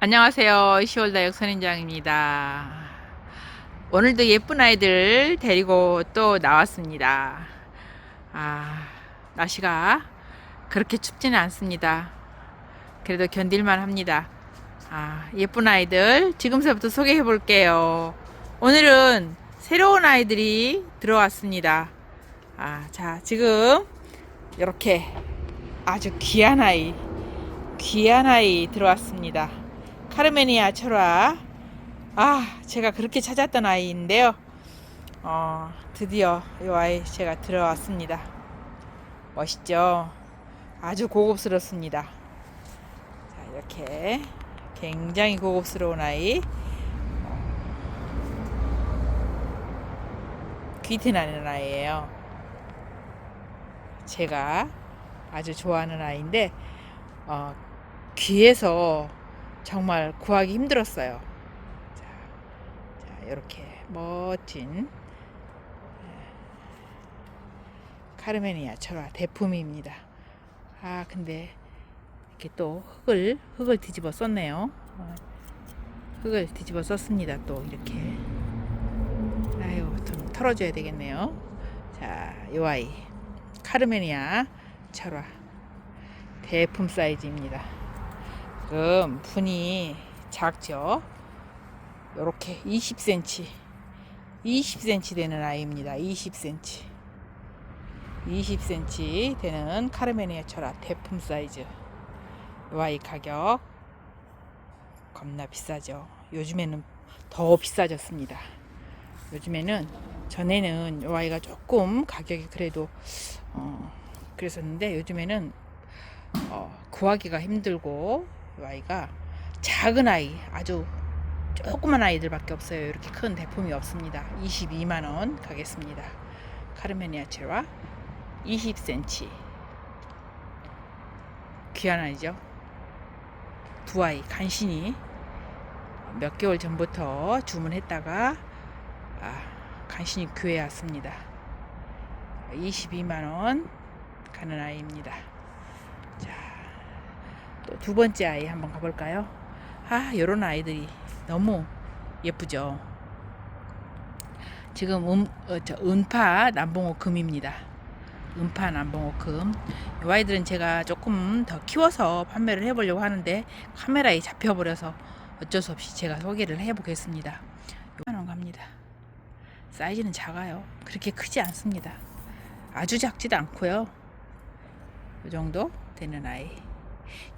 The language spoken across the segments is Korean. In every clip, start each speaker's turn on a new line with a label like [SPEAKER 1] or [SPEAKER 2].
[SPEAKER 1] 안녕하세요. 10월다역 선인장입니다. 오늘도 예쁜 아이들 데리고 또 나왔습니다. 아, 날씨가 그렇게 춥지는 않습니다. 그래도 견딜만 합니다. 아, 예쁜 아이들 지금서부터 소개해 볼게요. 오늘은 새로운 아이들이 들어왔습니다. 아, 자, 지금 이렇게 아주 귀한 아이, 귀한 아이 들어왔습니다. 카르메니아 철화. 아, 제가 그렇게 찾았던 아이인데요. 어, 드디어 이 아이 제가 들어왔습니다. 멋있죠? 아주 고급스럽습니다. 자, 이렇게 굉장히 고급스러운 아이. 귀티나는 아이예요. 제가 아주 좋아하는 아이인데 어, 귀에서 정말 구하기 힘들었어요. 자, 자 이렇게 멋진 예, 카르메니아 철화 대품입니다. 아 근데 이렇게 또 흙을 흙을 뒤집어 썼네요. 어, 흙을 뒤집어 썼습니다. 또 이렇게 아유 좀 털어줘야 되겠네요. 자, 요 아이 카르메니아 철화 대품 사이즈입니다. 지금 분이 작죠. 요렇게 20cm 20cm 되는 아이입니다. 20cm 20cm 되는 카르메니아 철화 대품 사이즈 요 아이 가격 겁나 비싸죠. 요즘에는 더 비싸졌습니다. 요즘에는 전에는 요 아이가 조금 가격이 그래도 어 그랬었는데 요즘에는 어 구하기가 힘들고 이 아이가 작은 아이 아주 조그만 아이들밖에 없어요. 이렇게 큰 대품이 없습니다. 22만 원 가겠습니다. 카르메니아체와 20cm 귀한 아이죠. 두 아이 간신히 몇 개월 전부터 주문했다가 아, 간신히 교회 왔습니다. 22만 원 가는 아이입니다. 두 번째 아이 한번 가볼까요? 아, 요런 아이들이 너무 예쁘죠. 지금 음, 어, 저 은파 남봉호 금입니다. 은파 남봉호 금. 이 아이들은 제가 조금 더 키워서 판매를 해보려고 하는데 카메라에 잡혀버려서 어쩔 수 없이 제가 소개를 해보겠습니다. 6만원 갑니다. 사이즈는 작아요. 그렇게 크지 않습니다. 아주 작지도 않고요. 이 정도 되는 아이.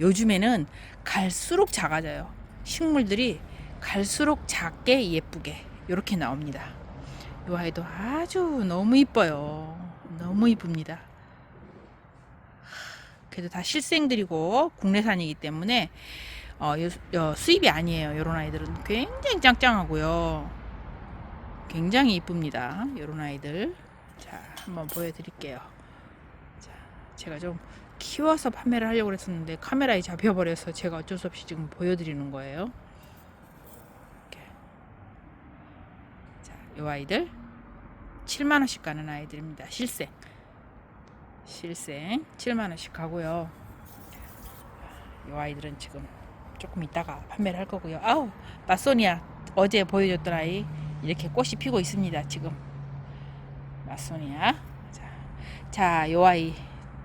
[SPEAKER 1] 요즘에는 갈수록 작아져요. 식물들이 갈수록 작게 예쁘게 이렇게 나옵니다. 이 아이도 아주 너무 이뻐요. 너무 이쁩니다. 그래도 다 실생들이고 국내산이기 때문에 어, 요, 요, 수입이 아니에요. 이런 아이들은 굉장히 짱짱하고요. 굉장히 이쁩니다. 이런 아이들. 자, 한번 보여드릴게요. 자, 제가 좀 키워서 판매를 하려고 했었는데 카메라에 잡혀버려서 제가 어쩔 수 없이 지금 보여드리는 거예요. 이렇게. 자, 이 아이들 7만 원씩 가는 아이들입니다. 실생. 실생 7만 원씩 가고요. 이 아이들은 지금 조금 이따가 판매를 할 거고요. 아우, 마소니아 어제 보여줬던 아이 이렇게 꽃이 피고 있습니다. 지금 마소니아. 자, 자, 요 아이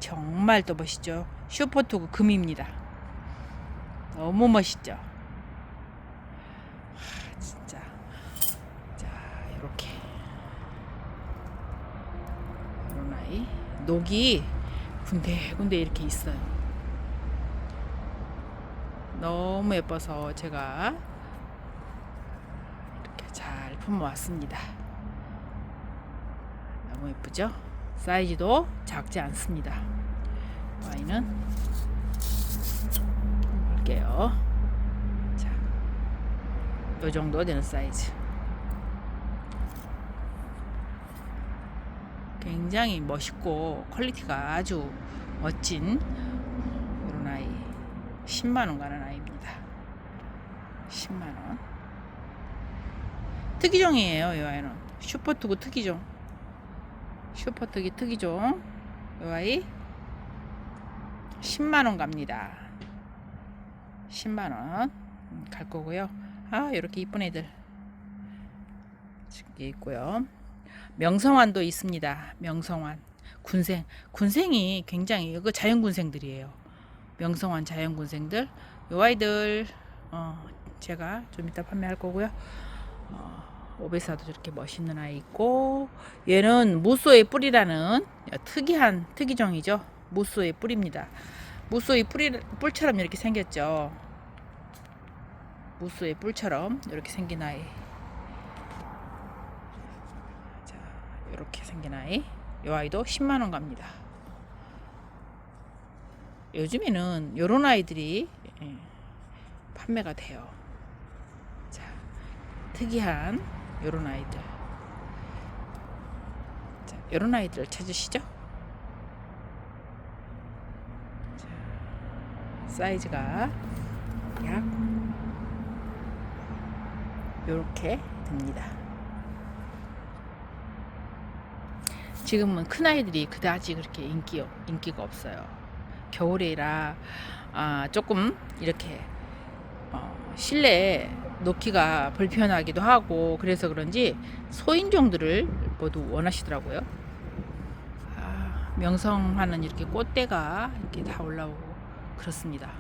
[SPEAKER 1] 정말 또 멋있죠. 슈퍼투구 금입니다. 너무 멋있죠. 하, 진짜. 자, 이렇게 이런 아이 녹이 군데군데 이렇게 있어요. 너무 예뻐서 제가 이렇게 잘 품어왔습니다. 너무 예쁘죠? 사이즈도 작지 않습니다. 와인은 볼게요. 자, 요 정도 되는 사이즈. 굉장히 멋있고 퀄리티가 아주 멋진 이런 아이 10만 원 가는 아이입니다. 10만 원. 특이종이에요, 이 아이는. 슈퍼투구 특이종. 슈퍼특이 특이종 이 아이 10만원 갑니다 10만원 음, 갈 거고요. 아, 이렇게 이쁜 애들 이게 있고요. 명성환도 있습니다. 명성환 군생 군생이 굉장히 이거 자연 군생들이에요. 명성환 자연 군생들 요 아이들 어, 제가 좀 이따 판매할 거고요. 어, 오베사도 저렇게 멋있는 아이 있고 얘는 무소의 뿔이라는 특이한 특이종이죠. 무소의 뿔입니다. 무소의 뿔이 뿔처럼 이렇게 생겼죠. 무소의 뿔처럼 이렇게 생긴 아이. 자, 이렇게 생긴 아이. 이 아이도 10만 원 갑니다. 요즘에는 요런 아이들이 예, 판매가 돼요. 자, 특이한 요런 아이들. 자, 요런 아이들 찾으시죠? 자, 사이즈가 약 요렇게 됩니다. 지금은 큰 아이들이 그다지 그렇게 인기 인기가 없어요. 겨울이라 아, 조금 이렇게 어, 실내에 놓기가 불편하기도 하고 그래서 그런지 소인종들을 모두 원하시더라고요. 아, 명성하는 이렇게 꽃대가 이렇게 다 올라오고 그렇습니다.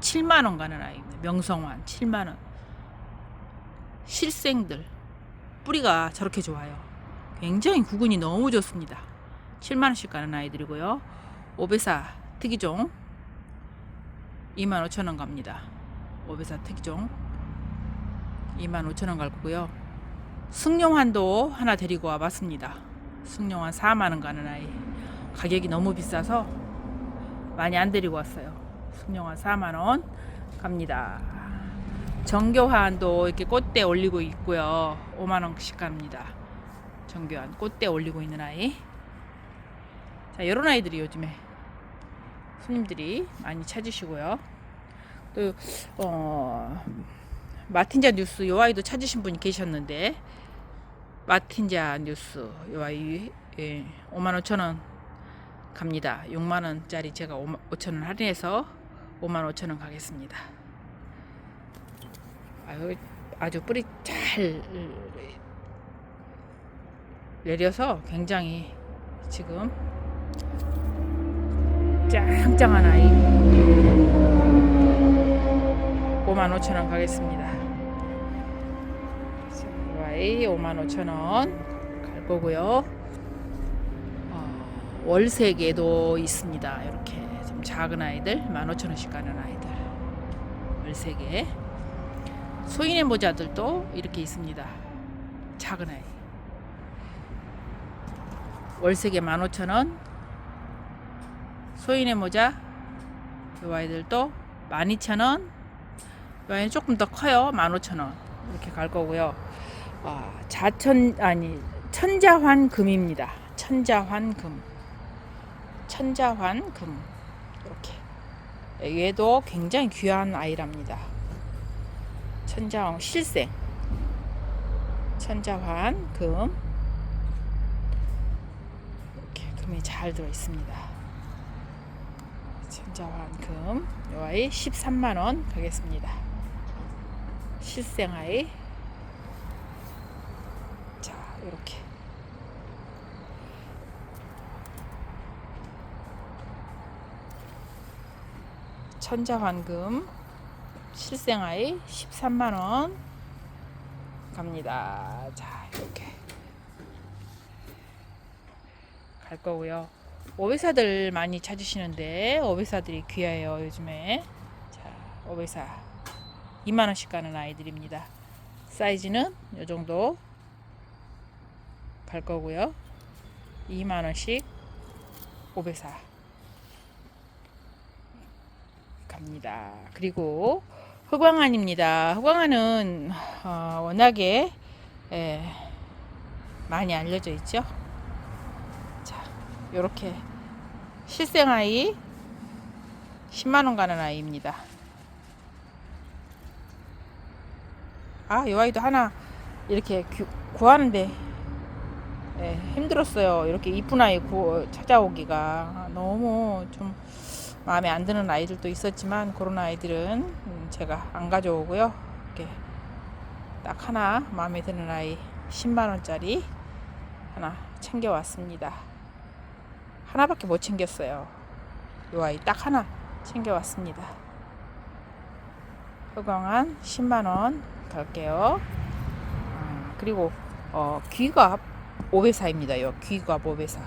[SPEAKER 1] 7만 원 가는 아이입니다. 명성환 7만 원. 실생들 뿌리가 저렇게 좋아요. 굉장히 구근이 너무 좋습니다. 7만 원씩 가는 아이들이고요. 오베사 특이종 2만 5천 원 갑니다. 오베사 특이종 2만 5천 원갈 거고요. 승용환도 하나 데리고 와봤습니다. 승용환 4만 원 가는 아이. 가격이 너무 비싸서 많이 안 데리고 왔어요. 승용환 4만 원 갑니다. 정교환도 이렇게 꽃대 올리고 있고요. 5만 원씩 갑니다. 정교환 꽃대 올리고 있는 아이. 자, 이런 아이들이 요즘에 손님들이 많이 찾으시고요. 또 어, 마틴자 뉴스 요 아이도 찾으신 분이 계셨는데 마틴자 뉴스 요 아이 예, 5만 5천 원 갑니다. 6만 원짜리 제가 5만 5천 원 할인해서 5만 5천 원 가겠습니다. 아유, 아주 뿌리 잘 내려서 굉장히 지금 짱짱한 아이 5만 5천 원 가겠습니다. 자, 이 아이 5만 5천 원갈 거고요. 어, 월세계도 있습니다. 이렇게 좀 작은 아이들 15,000원씩 가는 아이들 월세계 소인의 모자들도 이렇게 있습니다. 작은 아이. 월세계 15,000원. 소인의 모자. 이 아이들도 12,000원. 이 아이는 조금 더 커요. 15,000원. 이렇게 갈 거고요. 아, 자천 아니 천자환 금입니다. 천자환 금. 천자환 금. 이렇게. 얘도 굉장히 귀한 아이랍니다. 천자환 실생 천자환 금 이렇게 금이 잘 들어 있습니다. 천자환 금이 아이 13만 원 가겠습니다. 실생 아이 자 이렇게 천자환금 실생아이 13만원 갑니다. 자, 이렇게 갈 거고요. 오베사들 많이 찾으시는데 오베사들이 귀해요 요즘에. 자, 오베사 2만 원씩 가는 아이들입니다. 사이즈는 이 정도 갈 거고요. 2만 원씩 오베사 갑니다. 그리고 흑광안입니다. 흑광안은 어, 워낙에 예, 많이 알려져 있죠. 자, 요렇게 실생 아이 10만 원 가는 아이입니다. 아, 이 아이도 하나 이렇게 구, 구하는데 예, 힘들었어요. 이렇게 이쁜 아이 구, 찾아오기가 너무 좀 마음에 안 드는 아이들도 있었지만 그런 아이들은 음, 제가 안 가져오고요. 이렇게 딱 하나 마음에 드는 아이 10만 원짜리 하나 챙겨 왔습니다. 하나밖에 못 챙겼어요. 이 아이 딱 하나 챙겨 왔습니다. 흑광한 10만 원 갈게요. 아, 그리고 어, 귀갑 오배사입니다. 요 귀갑 오배사.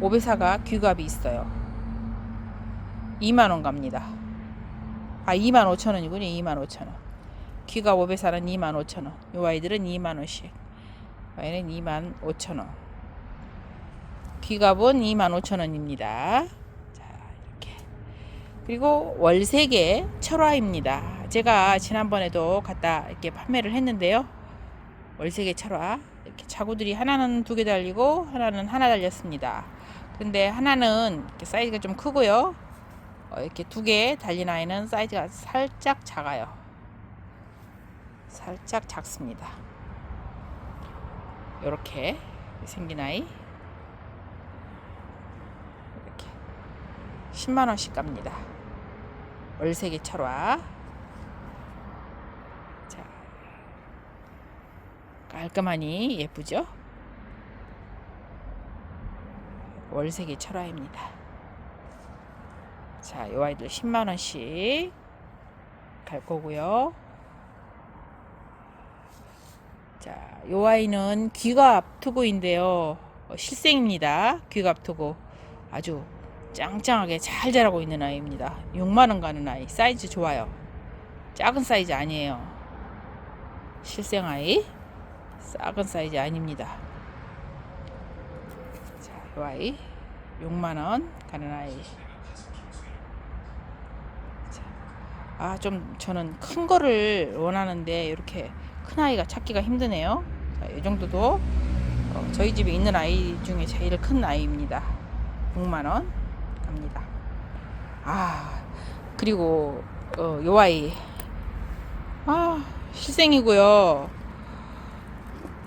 [SPEAKER 1] 오배사가 귀갑이 있어요. 2만 원 갑니다. 아 2만 5천 원이군요. 2만 5천 원. 귀갑 오배사는 2만 5천 원. 요 아이들은 2만 원씩. 아이는 2만 5천 원. 귀갑은 2만 5천 원입니다. 그리고 월세계 철화입니다. 제가 지난번에도 갖다 이렇게 판매를 했는데요. 월세계 철화 이렇게 자구들이 하나는 두 개 달리고 하나는 하나 달렸습니다. 근데 하나는 사이즈가 좀 크고요. 어, 이렇게 두 개 달린 아이는 사이즈가 살짝 작아요. 살짝 작습니다. 이렇게 생긴 아이 이렇게 10만 원씩 갑니다. 월세계 철화 자 깔끔하니 예쁘죠? 월세계 철화입니다. 자, 이 아이들 10만 원씩 갈 거고요. 자, 이 아이는 귀갑 투구인데요. 어, 실생입니다. 귀갑 투구. 아주 짱짱하게 잘 자라고 있는 아이입니다. 6만 원 가는 아이. 사이즈 좋아요. 작은 사이즈 아니에요. 실생 아이. 작은 사이즈 아닙니다. 자, 이 아이 6만 원 가는 아이. 아, 좀 저는 큰 거를 원하는데 이렇게 큰 아이가 찾기가 힘드네요. 자, 이 정도도 어, 저희 집에 있는 아이 중에 제일 큰 아이입니다. 6만 원 갑니다. 아, 그리고 어, 요 아이 아, 실생이고요.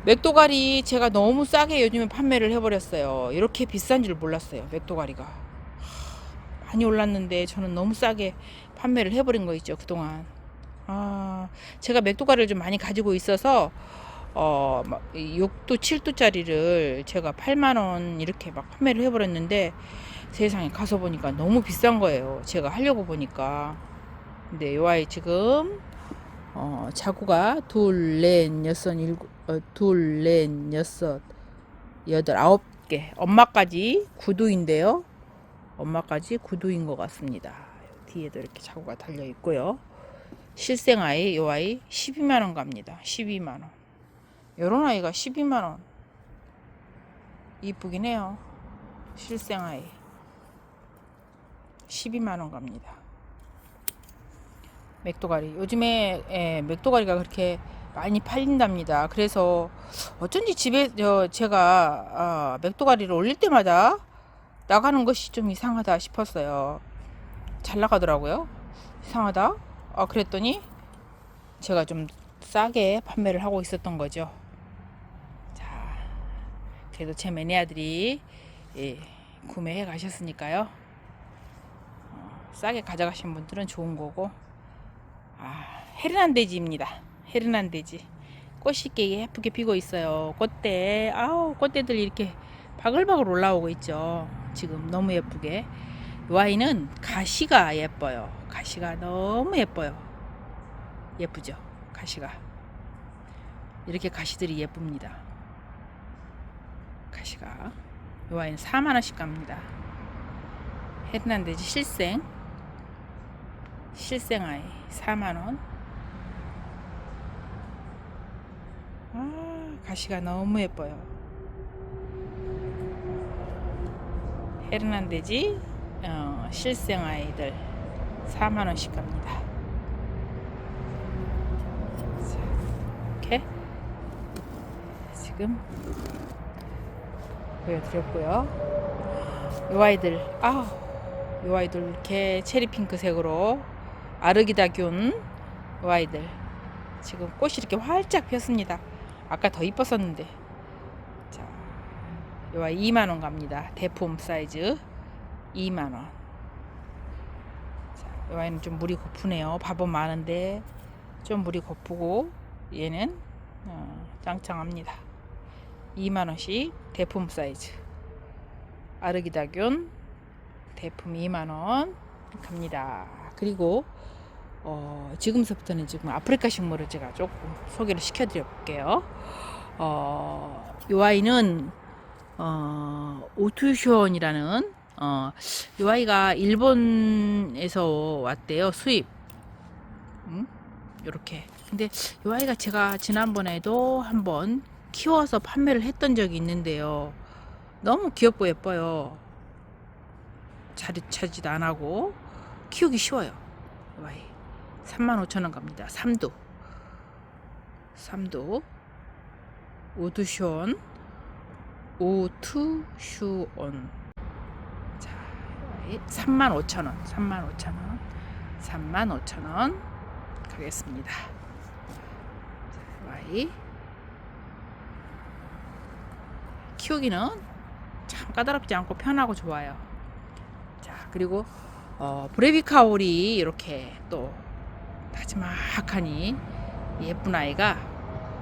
[SPEAKER 1] 맥도가리 제가 너무 싸게 요즘에 판매를 해버렸어요. 이렇게 비싼 줄 몰랐어요. 맥도가리가. 하, 많이 올랐는데 저는 너무 싸게 판매를 해버린 거 있죠 그동안 아 제가 맥도가를 좀 많이 가지고 있어서 어 6도 7도짜리를 제가 8만 원 이렇게 막 판매를 해버렸는데 세상에 가서 보니까 너무 비싼 거예요 제가 하려고 보니까 근데 요 아이 지금 어 자구가 둘, 넷, 여섯, 일곱, 어, 둘, 넷, 여섯, 여덟, 아홉 개 엄마까지 구두인데요 엄마까지 구두인 것 같습니다 뒤에도 이렇게 자구가 달려 있고요. 실생 아이 요 아이 12만 원 갑니다. 12만 원. 요런 아이가 12만 원. 이쁘긴 해요. 실생 아이 12만 원 갑니다. 맥도가리 요즘에 예, 맥도가리가 그렇게 많이 팔린답니다. 그래서 어쩐지 집에 저 제가 아, 맥도가리를 올릴 때마다 나가는 것이 좀 이상하다 싶었어요. 잘 나가더라고요. 이상하다. 아, 그랬더니 제가 좀 싸게 판매를 하고 있었던 거죠. 자, 그래도 제 매니아들이 예, 구매해 가셨으니까요. 어, 싸게 가져가신 분들은 좋은 거고. 아, 헤르난데지입니다. 헤르난데지. 꽃이 이렇게 예쁘게 피고 있어요. 꽃대, 아우, 꽃대들 이렇게 바글바글 올라오고 있죠. 지금 너무 예쁘게. 이 아이는 가시가 예뻐요. 가시가 너무 예뻐요. 예쁘죠? 가시가. 이렇게 가시들이 예쁩니다. 가시가. 이 아이는 4만원씩 갑니다. 헤르난데즈 실생. 실생 아이 4만원. 아, 가시가 너무 예뻐요. 헤르난데지 어, 실생 아이들 4만 원씩 갑니다. 자, 이렇게 지금 보여드렸고요. 이 아이들 아우 이 아이들 이렇게 체리 핑크색으로 아르기다균 이 아이들 지금 꽃이 이렇게 활짝 폈습니다. 아까 더 이뻤었는데 자, 이 아이 2만 원 갑니다. 대품 사이즈 2만원 이 아이는 좀 물이 고프네요. 밥은 많은데 좀 물이 고프고 얘는 어, 짱짱합니다. 2만 원씩 대품 사이즈. 아르기다균 대품 2만 원 갑니다. 그리고 어, 지금서부터는 지금 아프리카 식물을 제가 조금 소개를 시켜드려 볼게요. 어, 이 아이는 어, 오투션이라는 어, 이 아이가 일본에서 왔대요. 수입. 음? 요렇게. 근데 이 아이가 제가 지난번에도 한번 키워서 판매를 했던 적이 있는데요. 너무 귀엽고 예뻐요. 자릿차지도 안 하고 키우기 쉬워요. 이 아이. 35,000원 갑니다. 3도. 3도. 오두션. 오투슈온. 자, 35,000원. 35,000원. 35,000원 가겠습니다. 자, Y 키우기는 참 까다롭지 않고 편하고 좋아요. 자, 그리고 어, 브레비카올이 이렇게 또 나지막하니 예쁜 아이가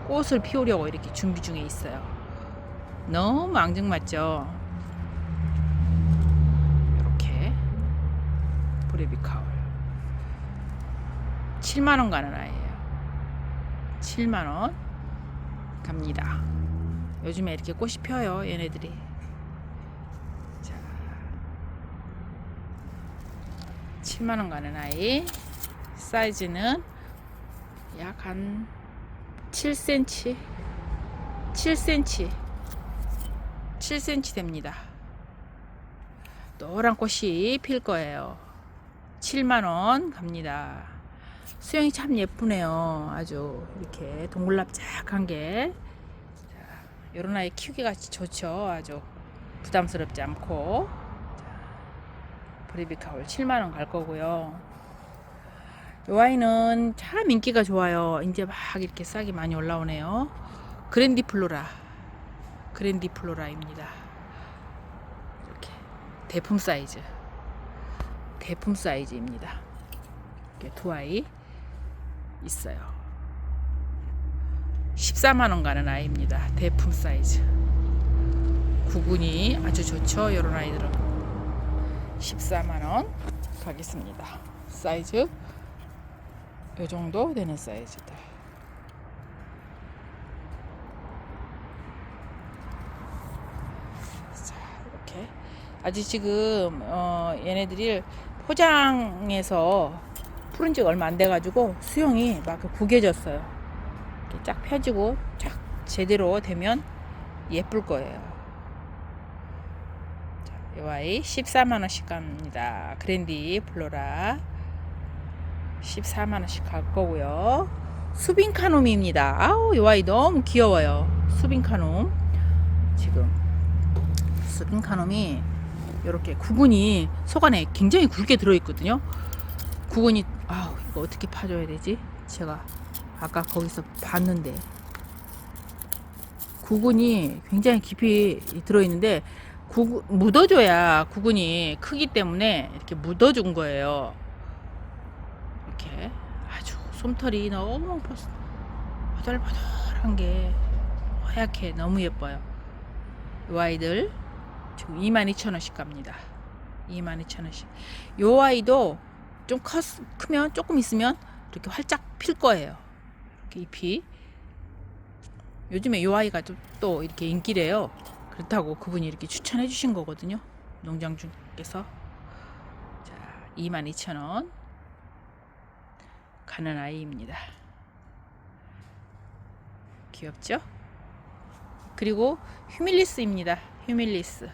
[SPEAKER 1] 꽃을 피우려고 이렇게 준비 중에 있어요. 너무 앙증맞죠? 이렇게 브레비카올 7만원 가는 아이예요. 7만원 갑니다. 요즘에 이렇게 꽃이 펴요, 얘네들이. 자, 7만원 가는 아이. 사이즈는 약 한 7cm, 7cm, 7cm 됩니다. 노란 꽃이 필 거예요. 7만원 갑니다. 수영이 참 예쁘네요. 아주 이렇게 동글납작한 게. 자, 요런 아이 키우기가 좋죠. 아주 부담스럽지 않고. 자, 브리비카올 7만원 갈 거고요. 이 아이는 참 인기가 좋아요. 이제 막 이렇게 싹이 많이 올라오네요. 그랜디 플로라. 그랜디 플로라입니다. 이렇게 대품 사이즈. 대품 사이즈입니다. 이렇게 두 아이 있어요. 14만원 가는 아이입니다. 대품 사이즈. 구근이 아주 좋죠. 이런 아이들은. 14만원 가겠습니다. 사이즈. 요 정도 되는 사이즈들. 자, 이렇게. 아직 지금, 어, 얘네들이 포장해서 푸른 지가 얼마 안 돼가지고 수영이 막 구겨졌어요. 이렇게 쫙 펴지고 쫙 제대로 되면 예쁠 거예요. 자, 이 아이 14만원씩 갑니다. 그랜디 플로라. 14만원씩 갈 거고요. 수빈카놈입니다. 아우, 이 아이 너무 귀여워요. 수빈카놈. 지금. 수빈카놈이 이렇게 구근이 속 안에 굉장히 굵게 들어있거든요. 구근이, 아우, 이거 어떻게 파줘야 되지? 제가 아까 거기서 봤는데. 구근이 굉장히 깊이 들어있는데, 구, 묻어줘야 구근이 크기 때문에 이렇게 묻어준 거예요. 솜털이 너무 버들버들한 게 하얗게 너무 예뻐요. 이 아이들 지금 22,000원씩 갑니다. 22,000원씩. 요 아이도 좀 컸, 크면 조금 있으면 이렇게 활짝 필 거예요. 이렇게 잎이. 요즘에 요 아이가 좀또 이렇게 인기래요. 그렇다고 그분이 이렇게 추천해 주신 거거든요. 농장주께서. 자, 22,000원. 가는 아이입니다. 귀엽죠? 그리고 휴밀리스입니다. 휴밀리스.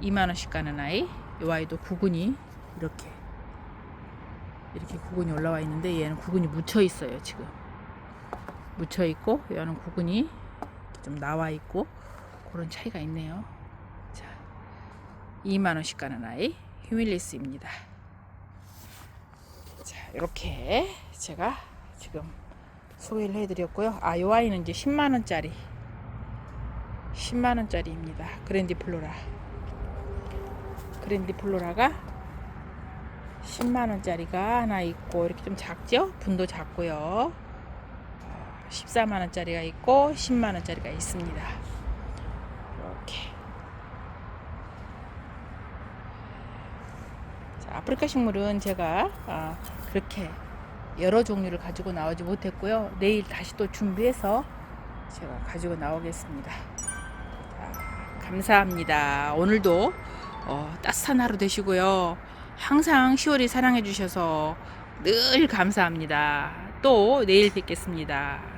[SPEAKER 1] 2만원씩 가는 아이. 이 아이도 구근이 이렇게 이렇게 구근이 올라와 있는데 얘는 구근이 묻혀 있어요 지금 묻혀 있고 얘는 구근이 좀 나와 있고 그런 차이가 있네요 자 2만원씩 가는 아이 휴밀리스입니다 자, 이렇게 제가 지금 소개를 해드렸고요. 아, 요 아이는 이제 10만원짜리. 10만원짜리입니다. 그랜디 플로라. 그랜디 플로라가 10만 원짜리가 하나 있고 이렇게 좀 작죠? 분도 작고요. 14만 원짜리가 있고 10만 원짜리가 있습니다. 이렇게. 자, 아프리카 식물은 제가 아, 그렇게 여러 종류를 가지고 나오지 못했고요. 내일 다시 또 준비해서 제가 가지고 나오겠습니다. 자, 감사합니다. 오늘도 어, 따뜻한 하루 되시고요. 항상 10월이 사랑해 주셔서 늘 감사합니다. 또 내일 뵙겠습니다.